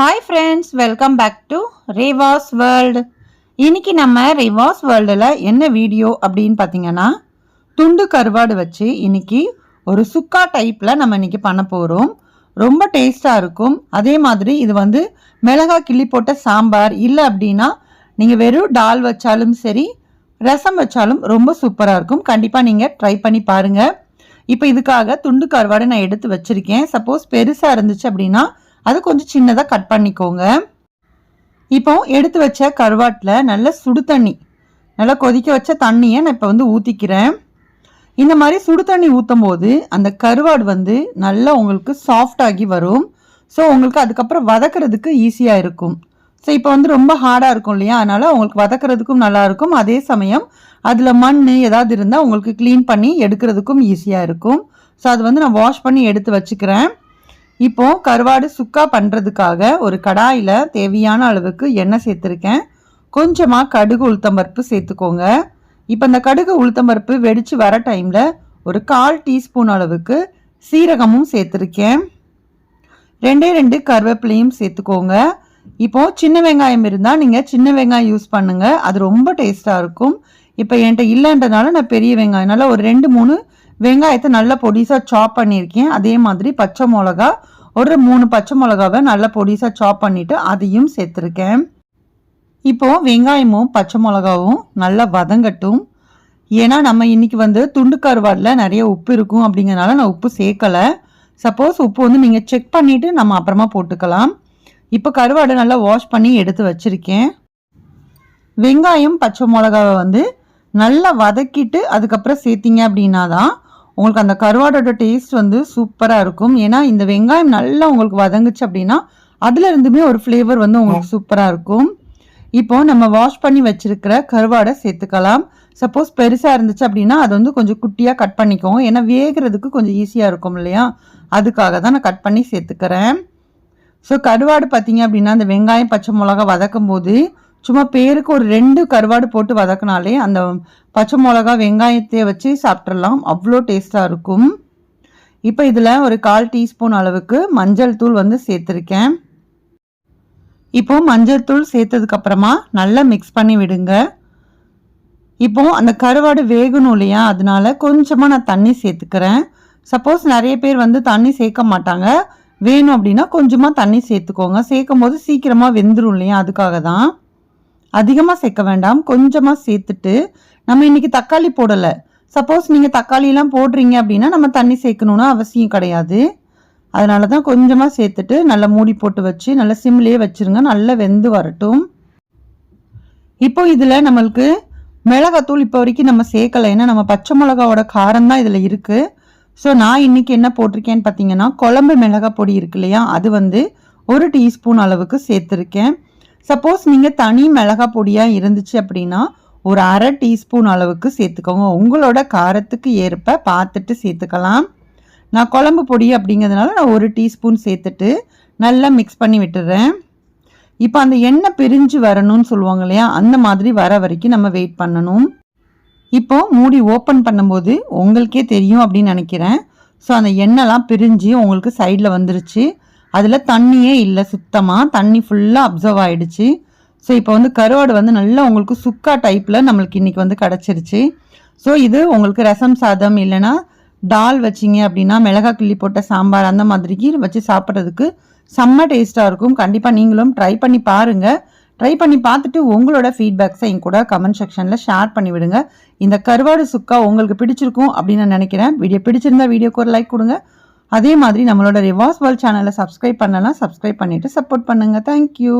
Hi friends welcome back to Revas world இன்னைக்கு நம்ம ரேவாஸ் வேர்ல்டில் என்ன வீடியோ அப்படின்னு பார்த்தீங்கன்னா துண்டு கருவாடு வச்சு இன்னைக்கு ஒரு சுக்கா டைப்பில் நம்ம இன்னைக்கு பண்ண போகிறோம் ரொம்ப டேஸ்ட்டாக இருக்கும். அதே மாதிரி இது வந்து மிளகாய் கிள்ளி போட்ட சாம்பார் இல்லை அப்படின்னா நீங்கள் வெறும் டால் வச்சாலும் சரி ரசம் வச்சாலும் ரொம்ப சூப்பராக இருக்கும். கண்டிப்பாக நீங்கள் ட்ரை பண்ணி பாருங்கள் இப்போ இதுக்காக துண்டு கருவாடு நான் எடுத்து வச்சுருக்கேன். சப்போஸ் பெருசாக இருந்துச்சு அப்படின்னா அது கொஞ்சம் சின்னதாக கட் பண்ணிக்கோங்க. இப்போ எடுத்து வச்ச கருவாட்டில் நல்ல சுடு தண்ணி நல்லா கொதிக்க வச்ச தண்ணியை நான் இப்போ வந்து ஊற்றிக்கிறேன் இந்த மாதிரி சுடு தண்ணி ஊற்றும் போது அந்த கருவாடு வந்து நல்லா உங்களுக்கு சாஃப்டாகி வரும். ஸோ உங்களுக்கு அதுக்கப்புறம் வதக்கிறதுக்கு ஈஸியாக இருக்கும். ஸோ இப்போ வந்து ரொம்ப ஹார்டாக இருக்கும் இல்லையா? அதனால் உங்களுக்கு வதக்கிறதுக்கும் நல்லாயிருக்கும் அதே சமயம் அதில் மண் ஏதாவது இருந்தால் உங்களுக்கு க்ளீன் பண்ணி எடுக்கிறதுக்கும் ஈஸியாக இருக்கும். ஸோ அது வந்து நான் வாஷ் பண்ணி எடுத்து வச்சுக்கிறேன். இப்போ கருவாடு சுக்கா பண்ணுறதுக்காக ஒரு கடாயில் தேவையான அளவுக்கு எண்ணெய் சேர்த்துருக்கேன். கொஞ்சமாக கடுகு உளுத்தம்பருப்பு சேர்த்துக்கோங்க. இப்போ இந்த கடுகு உளுத்தம்பருப்பு வெடித்து வர டைமில் ஒரு கால் டீஸ்பூன் அளவுக்கு சீரகமும் சேர்த்துருக்கேன். ரெண்டே ரெண்டு கருவேப்பிலையும் சேர்த்துக்கோங்க. இப்போ சின்ன வெங்காயம் இருந்தால் நீங்கள் சின்ன வெங்காயம் யூஸ் பண்ணுங்கள் அது ரொம்ப டேஸ்ட்டாக இருக்கும். இப்போ என்கிட்ட இல்லைன்றனால நான் பெரிய வெங்காயம். நல்லா ஒரு ரெண்டு மூணு வெங்காயத்தை நல்லா பொடிசாக சாப் பண்ணியிருக்கேன். அதே மாதிரி பச்சை மிளகா ஒரு மூணு பச்சை மிளகாவை நல்லா பொடிசாக சாப் பண்ணிவிட்டு அதையும் சேர்த்துருக்கேன். இப்போது வெங்காயமும் பச்சை மிளகாவும் நல்லா வதங்கட்டும். ஏன்னா நம்ம இன்னைக்கு வந்து துண்டு கருவாடில் நிறைய உப்பு இருக்கும் அப்படிங்கிறனால நான் உப்பு சேர்க்கலை. சப்போஸ் உப்பு வந்து நீங்கள் செக் பண்ணிவிட்டு நம்ம அப்புறமா போட்டுக்கலாம். இப்போ கருவாடு நல்லா வாஷ் பண்ணி எடுத்து வச்சுருக்கேன். வெங்காயம் பச்சை மிளகாவை வந்து நல்லா வதக்கிட்டு அதுக்கப்புறம் சேர்த்திங்க அப்படின்னா தான் உங்களுக்கு அந்த கருவாடோட டேஸ்ட் வந்து சூப்பராக இருக்கும். ஏன்னா இந்த வெங்காயம் நல்லா உங்களுக்கு வதங்குச்சு அப்படின்னா அதுல இருந்துமே ஒரு ஃப்ளேவர் வந்து உங்களுக்கு சூப்பராக இருக்கும். இப்போ நம்ம வாஷ் பண்ணி வச்சிருக்கிற கருவாடை சேர்த்துக்கலாம். சப்போஸ் பெருசாக இருந்துச்சு அப்படின்னா அது வந்து கொஞ்சம் குட்டியாக கட் பண்ணிக்கோங்க. ஏன்னா வேகிறதுக்கு கொஞ்சம் ஈஸியாக இருக்கும் இல்லையா? அதுக்காக தான் நான் கட் பண்ணி சேர்த்துக்கிறேன். ஸோ கருவாடு பார்த்தீங்க அப்படின்னா அந்த வெங்காயம் பச்சை மிளகா வதக்கும் போது சும்மா பேருக்கு ஒரு ரெண்டு கருவாடு போட்டு வதக்கினாலே அந்த பச்சை மிளகா வெங்காயத்தை வச்சு சாப்பிட்றலாம் அவ்வளோ டேஸ்ட்டாக இருக்கும். இப்போ இதில் ஒரு கால் டீஸ்பூன் அளவுக்கு மஞ்சள் தூள் வந்து சேர்த்துருக்கேன். இப்போ மஞ்சள் தூள் சேர்த்ததுக்கப்புறமா நல்லா மிக்ஸ் பண்ணி விடுங்க. இப்போ அந்த கருவாடு வேகணும் இல்லையா? அதனால கொஞ்சமாக நான் தண்ணி சேர்த்துக்கிறேன். சப்போஸ் நிறைய பேர் வந்து தண்ணி சேர்க்க மாட்டாங்க. வேணும் அப்படின்னா கொஞ்சமாக தண்ணி சேர்த்துக்கோங்க. சேர்க்கும் போது சீக்கிரமாக வெந்துடும் இல்லையா? அதுக்காக தான். அதிகமாக சேர்க்க வேண்டாம். கொஞ்சமாக சேர்த்துட்டு நம்ம இன்றைக்கி தக்காளி போடலை. சப்போஸ் நீங்கள் தக்காளியெலாம் போடுறீங்க அப்படின்னா நம்ம தண்ணி சேர்க்கணுன்னு அவசியம் கிடையாது. அதனால தான் கொஞ்சமாக சேர்த்துட்டு நல்லா மூடி போட்டு வச்சு நல்லா சிம்லேயே வச்சுருங்க. நல்லா வெந்து வரட்டும். இப்போ இதில் நம்மளுக்கு மிளகாத்தூள் இப்போ வரைக்கும் நம்ம சேர்க்கலை. ஏன்னா நம்ம பச்சை மிளகாவோட காரம் தான் இதில் இருக்குது ஸோ நான் இன்றைக்கி என்ன போட்டிருக்கேன்னு பார்த்தீங்கன்னா குழம்பு மிளகாய் பொடி இருக்கு இல்லையா? அது வந்து ஒரு டீஸ்பூன் அளவுக்கு சேர்த்துருக்கேன். சப்போஸ் நீங்கள் தனி மிளகா பொடியாக இருந்துச்சு அப்படின்னா ஒரு அரை டீஸ்பூன் அளவுக்கு சேர்த்துக்கோங்க. உங்களோட காரத்துக்கு ஏற்ப பார்த்துட்டு சேர்த்துக்கலாம். நான் குழம்பு பொடி அப்படிங்கிறதுனால நான் ஒரு டீஸ்பூன் சேர்த்துட்டு நல்லா மிக்ஸ் பண்ணி விட்டுறேன். இப்போ அந்த எண்ணெய் பிரிஞ்சு வரணும்னு சொல்லுவாங்க இல்லையா? அந்த மாதிரி வர வரைக்கும் நம்ம வெயிட் பண்ணணும். இப்போது மூடி ஓப்பன் பண்ணும்போது உங்களுக்கே தெரியும் அப்படின்னு நினைக்கிறேன். ஸோ அந்த எண்ணெய்லாம் பிரிஞ்சு உங்களுக்கு சைடில் வந்துருச்சு. அதில் தண்ணியே இல்லை சுத்தமாக தண்ணி ஃபுல்லாக அப்சர்வ் ஆகிடுச்சு ஸோ இப்போ வந்து கருவாடு வந்து நல்லா உங்களுக்கு சுக்கா டைப்பில் நம்மளுக்கு இன்றைக்கி வந்து கிடச்சிருச்சு. ஸோ இது உங்களுக்கு ரசம் சாதம் இல்லைன்னா டால் வச்சிங்க அப்படின்னா மிளகா கிள்ளி போட்ட சாம்பார் அந்த மாதிரிக்கு வச்சு சாப்பிட்றதுக்கு செம்ம டேஸ்ட்டாக இருக்கும். கண்டிப்பாக நீங்களும் ட்ரை பண்ணி பாருங்கள் ட்ரை பண்ணி பார்த்துட்டு உங்களோட ஃபீட்பேக்ஸை என் கூட கமெண்ட் செக்ஷனில் ஷேர் பண்ணிவிடுங்க இந்த கருவாடு சுக்கா உங்களுக்கு பிடிச்சிருக்கும் அப்படின்னு நான் நினைக்கிறேன். வீடியோ பிடிச்சிருந்தா வீடியோக்கு ஒரு லைக் கொடுங்க. அதே மாதிரி நம்மளோட ரிவார்ஸ் வேர்ல்ட் சேனலை சப்ஸ்கிரைப் பண்ணலாம். சப்ஸ்கிரைப் பண்ணிவிட்டு சப்போர்ட் பண்ணுங்கள் தேங்க்யூ